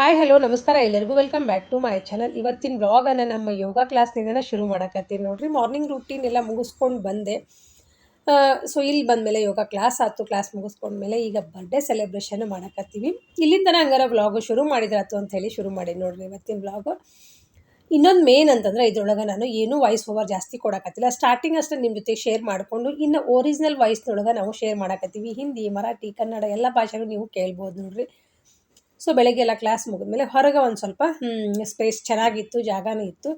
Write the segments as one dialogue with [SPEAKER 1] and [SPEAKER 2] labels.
[SPEAKER 1] Hi hello ನಮಸ್ಕಾರ ಎಲ್ಲರಿಗೂ. Welcome back to my channel ಇವತ್ತಿನ ಬ್ಲಾಗನ್ನು ನಮ್ಮ ಯೋಗ ಕ್ಲಾಸ್ನಿಂದ ಶುರು ಮಾಡಕತ್ತೀನಿ. ನೋಡಿರಿ ಮಾರ್ನಿಂಗ್ ರೂಟೀನ್ ಎಲ್ಲ ಮುಗಿಸ್ಕೊಂಡು ಬಂದೆ. ಸೊ ಇಲ್ಲಿ ಬಂದಮೇಲೆ ಯೋಗ ಕ್ಲಾಸ್ ಆಯ್ತು. ಕ್ಲಾಸ್ ಮುಗಿಸ್ಕೊಂಡ್ಮೇಲೆ ಈಗ ಬರ್ಡೇ ಸೆಲೆಬ್ರೇಷನ್ ಮಾಡಕತ್ತೀವಿ. ಇಲ್ಲಿಂದ ಹಂಗಾರ ವ್ಲಾಗು ಶುರು ಮಾಡಿದ್ರಾತು ಅಂತ ಹೇಳಿ ಶುರು ಮಾಡಿ ನೋಡಿರಿ ಇವತ್ತಿನ ವ್ಲಾಗು ಇನ್ನೊಂದು ಮೇನ್ ಅಂತಂದ್ರೆ ಇದ್ರೊಳಗೆ ನಾನು ಏನೂ ವಾಯ್ಸ್ ಓವರ್ ಜಾಸ್ತಿ ಕೊಡಕತ್ತಿಲ್ಲ. ಸ್ಟಾರ್ಟಿಂಗ್ ಅಷ್ಟೇ ನಿಮ್ಮ ಜೊತೆ ಶೇರ್ ಮಾಡಿಕೊಂಡು, ಇನ್ನು ಒರಿಜಿನಲ್ ವಾಯ್ಸ್ನೊಳಗೆ ನಾವು ಶೇರ್ ಮಾಡಕತ್ತೀವಿ. ಹಿಂದಿ, ಮರಾಠಿ, ಕನ್ನಡ ಎಲ್ಲ ಭಾಷೆಗಳು ನೀವು ಕೇಳ್ಬೋದು ನೋಡ್ರಿ. ಸೊ ಬೆಳಗ್ಗೆ ಎಲ್ಲ ಕ್ಲಾಸ್ ಮುಗಿದ್ಮೇಲೆ ಹೊರಗೆ ಒಂದು ಸ್ವಲ್ಪ ಸ್ಪೇಸ್ ಚೆನ್ನಾಗಿತ್ತು ಜಾಗನೂ ಇತ್ತು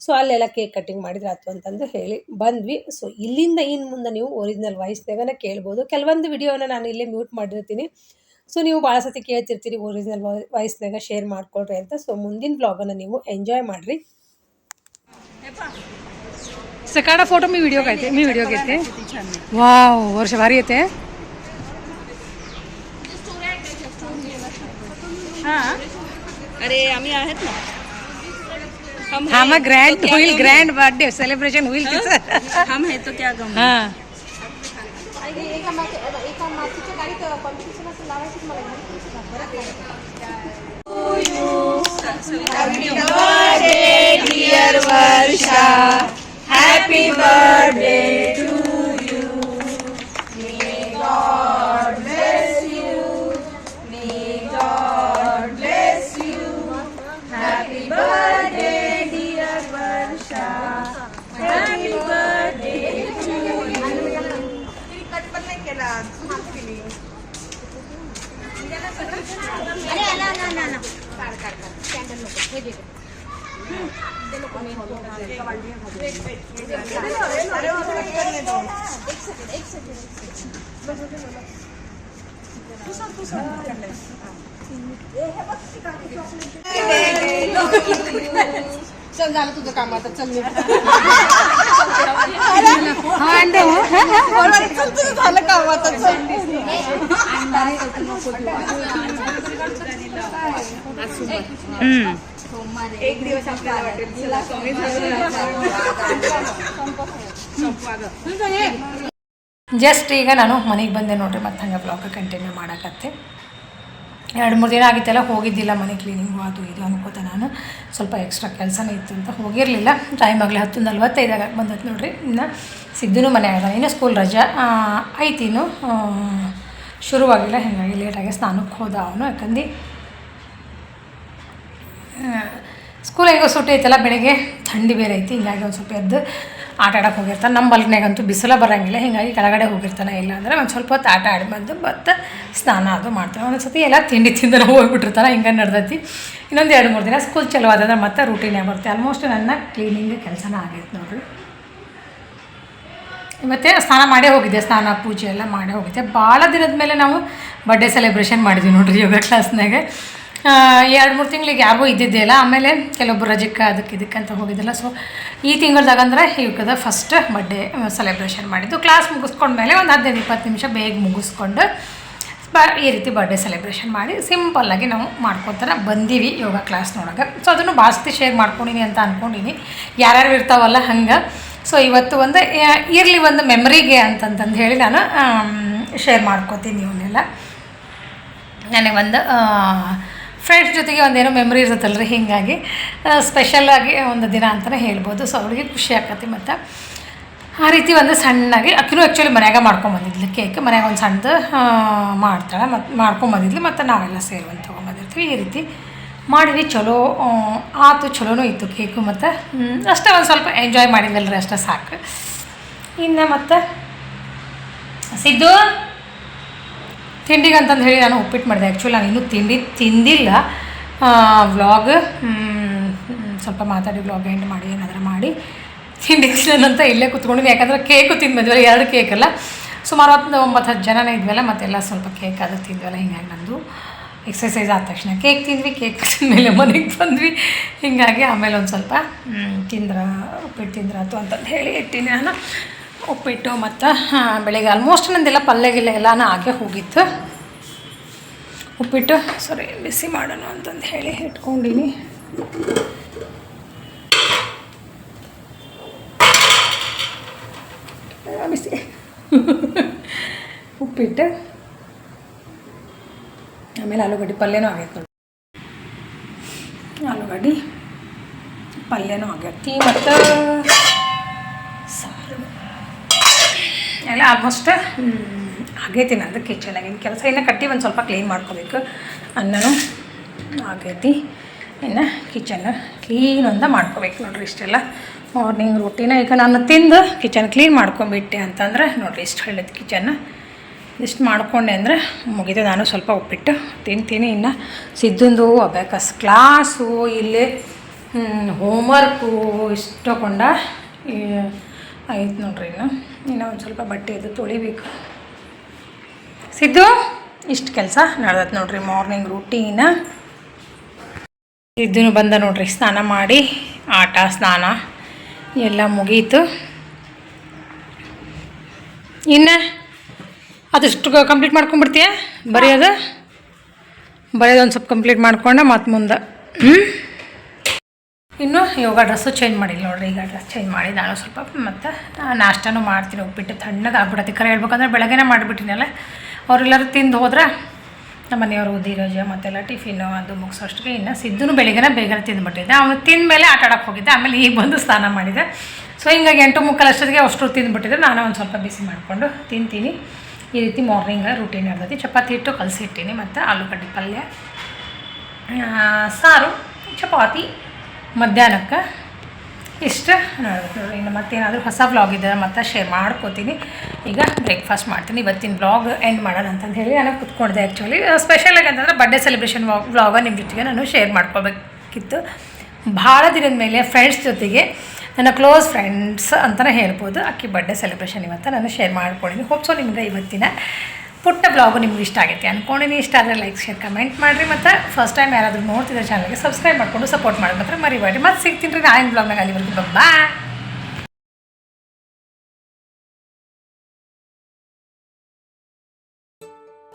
[SPEAKER 1] ಸೊ ಅಲ್ಲೆಲ್ಲ ಕೇಕ್ ಕಟ್ಟಿಂಗ್ ಮಾಡಿದ್ರಾತು ಅಂತಂದು ಹೇಳಿ ಬಂದ್ವಿ ಸೊ ಇಲ್ಲಿಂದ ಇನ್ನು ಮುಂದೆ ನೀವು ಒರಿಜಿನಲ್ ವಾಯ್ಸ್ನಾಗನೇ ಕೇಳ್ಬೋದು ಕೆಲವೊಂದು ವಿಡಿಯೋನ ನಾನು ಇಲ್ಲೇ ಮ್ಯೂಟ್ ಮಾಡಿರ್ತೀನಿ ಸೊ ನೀವು ಭಾಳ ಸತಿ ಕೇಳ್ತಿರ್ತೀರಿ ಒರಿಜಿನಲ್ ವಾಯ್ಸ್ನಾಗ ಶೇರ್ ಮಾಡ್ಕೊಳ್ರಿ ಅಂತ ಸೊ ಮುಂದಿನ ವ್ಲಾಗನ್ನು ನೀವು ಎಂಜಾಯ್ ಮಾಡಿರಿ
[SPEAKER 2] सकाळचा फोटो मी व्हिडिओ घेते मी व्हिडिओ घेते वाव वर्ष भारी येते
[SPEAKER 3] अरे आम्ही आहेत ना. हम
[SPEAKER 2] हा
[SPEAKER 3] हैं,
[SPEAKER 2] मग ग्रँड होईल ग्रँड बर्थडे सेलिब्रेशन होईल तिचं.
[SPEAKER 3] है? हम है तो क्या गम है?
[SPEAKER 2] चल झालं तुझं काम आता चल झालं काम आता चल हा हा अंडे हो हम्म. ಜಸ್ಟ್ ಈಗ ನಾನು ಮನೆಗೆ ಬಂದೆ ನೋಡ್ರಿ ಮತ್ತೆ ಹಂಗೆ ಬ್ಲಾಗ್ ಕಂಟಿನ್ಯೂ ಮಾಡಕತ್ತೆ ಎರಡು ಮೂರು ದಿನ ಆಗಿತ್ತೆಲ್ಲ ಹೋಗಿದ್ದಿಲ್ಲ ಮನೆ ಕ್ಲೀನಿಂಗು ಅದು ಇದು ಅನ್ಕೋತ ನಾನು ಸ್ವಲ್ಪ ಎಕ್ಸ್ಟ್ರಾ ಕೆಲಸನೇ ಇತ್ತು ಅಂತ ಹೋಗಿರಲಿಲ್ಲ ಟೈಮ್ ಆಗಲಿ ಹತ್ತು ನಲ್ವತ್ತೈದಾಗ ಬಂದದ್ದು ನೋಡ್ರಿ ಇನ್ನು ಸಿದ್ದೂ ಮನೆ ಆಗ ಇನ್ನು ಸ್ಕೂಲ್ ರಜಾ ಆ, ಐತಿ ಇನ್ನು ಆ, ಶುರುವಾಗಿಲ್ಲ ಹೀಗಾಗಿ ಲೇಟಾಗಿ ಸ್ನಾನಕ್ಕೆ ಹೋದ ಅವನು ಯಾಕಂದು ಸ್ಕೂಲ್ ಹೇಗೋ ಸುಟ್ಟಿ ಐತಲ್ಲ, ಬೆಳಿಗ್ಗೆ ಥಂಡಿ ಬೇರೆ ಐತಿ, ಹಿಂಗಾಗಿ ಒಂದು ಸ್ವಲ್ಪ ಎದ್ದು ಆಟ ಆಡಕ್ಕೆ ಹೋಗಿರ್ತಾನೆ. ನಮ್ಮ ಬಲ್ಗ್ನಾಗಂತೂ ಬಿಸಿಲ ಬರೋಂಗಿಲ್ಲ, ಹೀಗಾಗಿ ಕೆಳಗಡೆ ಹೋಗಿರ್ತಾನೆ, ಇಲ್ಲ ಅಂದರೆ ಒಂದು ಸ್ವಲ್ಪ ಹೊತ್ತು ಆಟ ಆಡಿ ಬಂದು ಮತ್ತು ಸ್ನಾನ ಅದು ಮಾಡ್ತಾನೆ. ಒಂದೊಂದು ಸತಿ ಎಲ್ಲ ತಿಂಡಿ ತಿಂದರೆ ಹೋಗ್ಬಿಟ್ಟಿರ್ತಾನೆ, ಹಿಂಗೆ ನಡ್ದೈತಿ. ಇನ್ನೊಂದು ಎರಡು ಮೂರು ದಿನ ಸ್ಕೂಲ್ ಚಲೋ ಆದ್ರೆ ಮತ್ತೆ ರೂಟೀನೇ ಬರುತ್ತೆ. ಆಲ್ಮೋಸ್ಟ್ ನನ್ನ ಕ್ಲೀನಿಂಗ್ ಕೆಲಸನ ಆಗೈತೆ ನೋಡ್ರಿ. ಮತ್ತು ಸ್ನಾನ ಮಾಡೇ ಹೋಗಿದ್ದೆ, ಸ್ನಾನ, ಪೂಜೆ ಎಲ್ಲ ಮಾಡೇ ಹೋಗಿದ್ದೆ. ಭಾಳ ದಿನದ ಮೇಲೆ ನಾವು ಬರ್ಡೇ ಸೆಲೆಬ್ರೇಷನ್ ಮಾಡಿದ್ವಿ ನೋಡ್ರಿ ಯೋಗ ಕ್ಲಾಸ್ನಾಗ ಎರಡು ಮೂರು ತಿಂಗಳಿಗೆ ಯಾರಿಗೂ ಇದ್ದಿದ್ದಿಲ್ಲ, ಆಮೇಲೆ ಕೆಲವೊಬ್ಬರು ರಜಕ್ಕೆ ಅದಕ್ಕೆ ಇದಕ್ಕೆ ಅಂತ ಹೋಗಿದ್ದಿಲ್ಲ ಸೊ ಈ ತಿಂಗಳ್ದಾಗಂದ್ರೆ ಇವಕ್ಕದ ಫಸ್ಟ್ ಬರ್ಡೇ ಸೆಲೆಬ್ರೇಷನ್ ಮಾಡಿದ್ದು. ಕ್ಲಾಸ್ ಮುಗಿಸ್ಕೊಂಡ್ಮೇಲೆ ಒಂದು ಹದಿನೈದು ಇಪ್ಪತ್ತು ನಿಮಿಷ ಬೇಗ ಮುಗಿಸ್ಕೊಂಡು ಬ, ಈ ರೀತಿ ಬರ್ಡೇ ಸೆಲೆಬ್ರೇಷನ್ ಮಾಡಿ ಸಿಂಪಲ್ಲಾಗಿ ನಾವು ಮಾಡ್ಕೊತಾರ ಬಂದೀವಿ ಯೋಗ ಕ್ಲಾಸ್ ನೋಡೋಕೆ ಸೊ ಅದನ್ನು ಬಾಸ್ತಿ ಸತಿ ಶೇರ್ ಮಾಡ್ಕೊಂಡಿನಿ ಅಂತ ಅಂದ್ಕೊಂಡಿನಿ ಯಾರ್ಯಾರು ಇರ್ತಾವಲ್ಲ ಹಂಗೆ. ಸೊ ಇವತ್ತು ಒಂದು ಇರಲಿ ಒಂದು ಮೆಮ್ರಿಗೆ ಅಂತಂತಂದು ಹೇಳಿ ನಾನು ಶೇರ್ ಮಾಡ್ಕೋತೀನಿ ಇವನ್ನೆಲ್ಲ. ನನಗೆ ಒಂದು ಫ್ರೆಂಡ್ಸ್ ಜೊತೆಗೆ ಒಂದೇನೋ ಮೆಮ್ರಿ ಇರ್ತೈತಲ್ಲ ರೀ ಹೀಗಾಗಿ ಸ್ಪೆಷಲಾಗಿ ಒಂದು ದಿನ ಅಂತಲೇ ಹೇಳ್ಬೋದು. ಸೊ ಅವಳಿಗೆ ಖುಷಿ ಆಕತಿ ಮತ್ತು. ಆ ರೀತಿ ಒಂದು ಸಣ್ಣಗೆ, ಅಕ್ಕಿನೂ ಆ್ಯಕ್ಚುಲಿ ಮನ್ಯಾಗ ಮಾಡ್ಕೊಂಬಂದಿದ್ಲು ಕೇಕ್ ಮನ್ಯಾಗ ಒಂದು ಸಣ್ಣದು ಮಾಡ್ತಾಳೆ. ಮತ್ತು ಮಾಡ್ಕೊಂಬಂದಿದ್ಲು ಮತ್ತು ನಾವೆಲ್ಲ ಸೇರಿ ಒಂದು ತೊಗೊಂಬಂದಿರ್ತೀವಿ ಈ ರೀತಿ ಮಾಡಿದ್ವಿ. ಚಲೋ ಆತು, ಚಲೋನೂ ಇತ್ತು ಕೇಕು ಮತ್ತು. ಅಷ್ಟೇ ಒಂದು ಸ್ವಲ್ಪ ಎಂಜಾಯ್ ಮಾಡಿದ್ವಲ್ರಿ ಅಷ್ಟೇ ಸಾಕು. ಇನ್ನು ಮತ್ತು? ಸಿದ್ದು? ತಿಂಡಿಗೆ ಅಂತಂದು ಹೇಳಿ ನಾನು ಉಪ್ಪಿಟ್ಟು ಮಾಡಿದೆ. ಆ್ಯಕ್ಚುಲಿ ನಾನು ಇನ್ನೂ ತಿಂಡಿ ತಿಂದಿಲ್ಲ. ವ್ಲಾಗ್ ಸ್ವಲ್ಪ ಮಾತಾಡಿ ವ್ಲಾಗ್ ಎಂಡ್ ಮಾಡಿ, ಏನಾದರೂ ಮಾಡಿ. ತಿಂಡಿ ಅಂತ ಇಲ್ಲೇ ಕೂತ್ಕೊಂಡಿದ್ವಿ ಯಾಕಂದರೆ ಕೇಕು ತಿಂದ್ಬಂದ್ವಲ್ಲ ಎರಡು ಕೇಕಲ್ಲ ಸುಮಾರು ಹತ್ತು, ಒಂಬತ್ತು, ಹತ್ತು ಜನನೇ ಇದ್ವಲ್ಲ, ಮತ್ತೆಲ್ಲ ಸ್ವಲ್ಪ ಕೇಕ್ ಅದು ತಿಂದ್ವಲ್ಲ, ಹಿಂಗಾಗಿ ನಂದು ಎಕ್ಸಸೈಸ್ ಆದ ತಕ್ಷಣ. ಕೇಕ್ ತಿಂದ್ವಿ ಕೇಕ್ ತಿಂದಮೇಲೆ ಮನೆಗೆ ಬಂದ್ವಿ. ಹಿಂಗಾಗಿ ಆಮೇಲೆ ಒಂದು ಸ್ವಲ್ಪ ತಿಂದ್ರ, ಉಪ್ಪಿಟ್ಟು ತಿಂದ್ರಾತು ಅಂತಂದು ಹೇಳಿ ಇಟ್ಟಿನಿ ನಾನು. ಉಪ್ಪಿಟ್ಟು ಮತ್ತು ಬೆಳಿಗ್ಗೆ ಆಲ್ಮೋಸ್ಟ್ ನಂದೆಲ್ಲ ಪಲ್ಯ ಗಿಲ್ಲೆ ಎಲ್ಲನೂ ಹಾಗೆ ಹೋಗಿತ್ತು. ಉಪ್ಪಿಟ್ಟು ಸರಿ ಬಿಸಿ ಮಾಡೋಣ ಅಂತಂದು ಹೇಳಿ ಇಟ್ಕೊಂಡಿನಿ. ಬಿಸಿ. ಉಪ್ಪಿಟ್ಟು. ಆಮೇಲೆ ಆಲೂಗಡ್ಡೆ ಪಲ್ಯನೂ ಆಗೈತೆ ನೋಡಿ ಆಲೂಗಡ್ಡೆ ಪಲ್ಯನೂ ಆಗೈತಿ ಮತ್ತು ಸಾರು. ಎಲ್ಲ ಆಲ್ಮೋಸ್ಟ್ ಆಗೈತಿ ನಂದು ಕಿಚನಾಗಿನ ಕೆಲಸ. ಇನ್ನು ಕಟ್ಟಿ ಒಂದು ಸ್ವಲ್ಪ ಕ್ಲೀನ್ ಮಾಡ್ಕೋಬೇಕು. ಅನ್ನನೂ ಆಗೈತಿ. ಇನ್ನು ಕಿಚನ್ ಕ್ಲೀನ್ ಒಂದು ಮಾಡ್ಕೋಬೇಕು ನೋಡ್ರಿ ಇಷ್ಟೆಲ್ಲ. ಮಾರ್ನಿಂಗ್ ರೊಟ್ಟಿನ ಈಗ ನಾನು ತಿಂದು ಕಿಚನ್ ಕ್ಲೀನ್ ಮಾಡ್ಕೊಂಬಿಟ್ಟೆ ಅಂತಂದ್ರೆ ನೋಡಿರಿ ಇಷ್ಟು ಹೇಳಿದ ಕಿಚನ್ ಇಷ್ಟು ಮಾಡ್ಕೊಂಡೆ ಅಂದರೆ ಮುಗಿದೆ ನಾನು ಸ್ವಲ್ಪ ಉಪ್ಪಿಟ್ಟು ತಿಂತೀನಿ ಇನ್ನು. ಸಿದ್ದಂದು ಅಬ್ಯಾಕಸ್ ಕ್ಲಾಸು ಇಲ್ಲಿ ಹೋಮ್ವರ್ಕು ಇಷ್ಟು ಕೊಂಡ ಆಯ್ತು ನೋಡ್ರಿ ಇನ್ನು. ಇನ್ನು ಒಂದು ಸ್ವಲ್ಪ ಬಟ್ಟೆ ಇದು ತೊಳಿಬೇಕು. ಸಿದ್ದು, ಇಷ್ಟು ಕೆಲಸ ನಡೆದೈತೆ ನೋಡ್ರಿ ಮಾರ್ನಿಂಗ್ ರೂಟೀನ ಸಿದ್ದುನು ಬಂದ ನೋಡ್ರಿ, ಸ್ನಾನ ಮಾಡಿ, ಆಟ, ಸ್ನಾನ ಎಲ್ಲ ಮುಗೀತು. ಇನ್ನು ಅದಷ್ಟು ಕಂಪ್ಲೀಟ್ ಮಾಡ್ಕೊಂಬಿಡ್ತೀಯ ಬರೆಯೋದು? ಬರೆಯೋದು ಒಂದು ಸ್ವಲ್ಪ ಕಂಪ್ಲೀಟ್ ಮಾಡ್ಕೊಂಡೆ ಮತ್ತೆ ಮುಂದೆ. ಹ್ಞೂ ಇನ್ನು ಯೋಗ ಡ್ರೆಸ್ಸು ಚೇಂಜ್ ಮಾಡಿಲ್ಲ ನೋಡ್ರಿ, ಈಗ ಡ್ರೆಸ್ ಚೇಂಜ್ ನಾನು ಸ್ವಲ್ಪ ಮತ್ತು ನಾಷ್ಟನೂ ಮಾಡ್ತೀನಿ, ಉಪ್ಪಿಟ್ಟು ತಣ್ಣಗೆ ಆಗ್ಬಿಡತ್ತೆ. ಕರೆ ಹೇಳ್ಬೇಕಂದ್ರೆ ಬೆಳಗ್ಗೆನೇ ಮಾಡಿಬಿಟ್ಟಿನಲ್ಲ ಅವರೆಲ್ಲರೂ ತಿಂದು ಹೋದ್ರೆ ನಮ್ಮ ಮನೆಯವರು ಧೀರಜ ಮತ್ತೆಲ್ಲ ಟಿಫಿನು ಅದು ಮುಗಿಸೋಷ್ಟಿಗೆ ಇನ್ನು ಸಿದ್ದೂ ಬೆಳಿಗ್ಗೆನೇ ಬೇಗನೆ ತಿಂದುಬಿಟ್ಟಿದ್ದೆ. ಅವನು ತಿಂದಮೇಲೆ ಆಟ ಆಡೋಕ್ಕೆ ಹೋಗಿದ್ದೆ, ಆಮೇಲೆ ಈಗ ಬಂದು ಸ್ನಾನ ಮಾಡಿದೆ. ಸೊ ಹಿಂಗಾಗಿ ಎಂಟು ಮುಕ್ಕಾಲು ಅಷ್ಟೊತ್ತಿಗೆ ಅಷ್ಟು ತಿಂದುಬಿಟ್ಟಿದ್ರೆ ನಾನು ಒಂದು ಸ್ವಲ್ಪ ಬಿಸಿ ಮಾಡಿಕೊಂಡು ತಿಂತೀನಿ. ಈ ರೀತಿ ಮಾರ್ನಿಂಗ್ ರೂಟೀನ್ ಇರ್ತೈತಿ ಚಪಾತಿ ಹಿಟ್ಟು ಕಲಸಿಟ್ಟಿನಿ, ಮತ್ತು ಆಲೂಗಡ್ಡೆ ಪಲ್ಯ ಸಾರು, ಚಪಾತಿ ಮಧ್ಯಾಹ್ನಕ್ಕೆ? ಇಷ್ಟು? ನೋಡ್ಬೇಕು ನೋಡ್ರಿ ಇನ್ನು ಮತ್ತೇನಾದರೂ ಹೊಸ ಬ್ಲಾಗ್ ಇದ್ದಾರೆ ಮತ್ತೆ ಶೇರ್ ಮಾಡ್ಕೋತೀನಿ. ಈಗ ಬ್ರೇಕ್ಫಾಸ್ಟ್ ಮಾಡ್ತೀನಿ. ಇವತ್ತಿನ ಬ್ಲಾಗ್ ಎಂಡ್ ಮಾಡೋಣ ಅಂತಂದು ಹೇಳಿ ನಾನು ಕುತ್ಕೊಂಡಿದ್ದೆ ಆ್ಯಕ್ಚುಲಿ ಸ್ಪೆಷಲಾಗಿ ಅಂತಂದ್ರೆ ಬರ್ಡೇ ಸೆಲೆಬ್ರೇಷನ್ ವ್ಲಾಗ ನಿಮ್ಮ ಜೊತೆಗೆ ನಾನು ಶೇರ್ ಮಾಡ್ಕೋಬೇಕಿತ್ತು. ಭಾಳ ದಿನದ ಮೇಲೆ ಫ್ರೆಂಡ್ಸ್ ಜೊತೆಗೆ ನನ್ನ ಕ್ಲೋಸ್ ಫ್ರೆಂಡ್ಸ್ ಅಂತಲೇ ಹೇಳ್ಬೋದು. ಅಕ್ಕಿ ಬರ್ಡೇ ಸೆಲೆಬ್ರೇಷನ್ ಇವತ್ತು ನಾನು ಶೇರ್ ಮಾಡ್ಕೊಂಡಿದ್ದೀನಿ ಹೋಪ್ಸೋ ನಿಮ್ಗೆ ಇವತ್ತಿನ ಪುಟ್ಟ ಬ್ಲಾಗು ನಿಮ್ಗೆ ಇಷ್ಟ ಆಗುತ್ತೆ ಅಂದ್ಕೊಂಡಿನಿ ಇಷ್ಟ ಆದರೆ ಲೈಕ್ ಶೇರ್ ಕಮೆಂಟ್ ಮಾಡಿರಿ ಮತ್ತು ಫಸ್ಟ್ ಟೈಮ್ ಯಾರಾದರೂ ನೋಡ್ತಿದ್ರೆ ಚಾನಲ್ಗೆ ಸಬ್ಸ್ಕ್ರೈಬ್ ಮಾಡಿಕೊಂಡು ಸಪೋರ್ಟ್ ಮಾಡಿ ಮಾತ್ರ ಮರಿಬೇಡಿ ಮತ್ತು ಸಿಗ್ತೀನಿ ರೀ ನಾಳೆ ಬ್ಲಾಗ್ನಾಗ ಅಲ್ಲಿವರೆಗೂ. ಬಾಯ್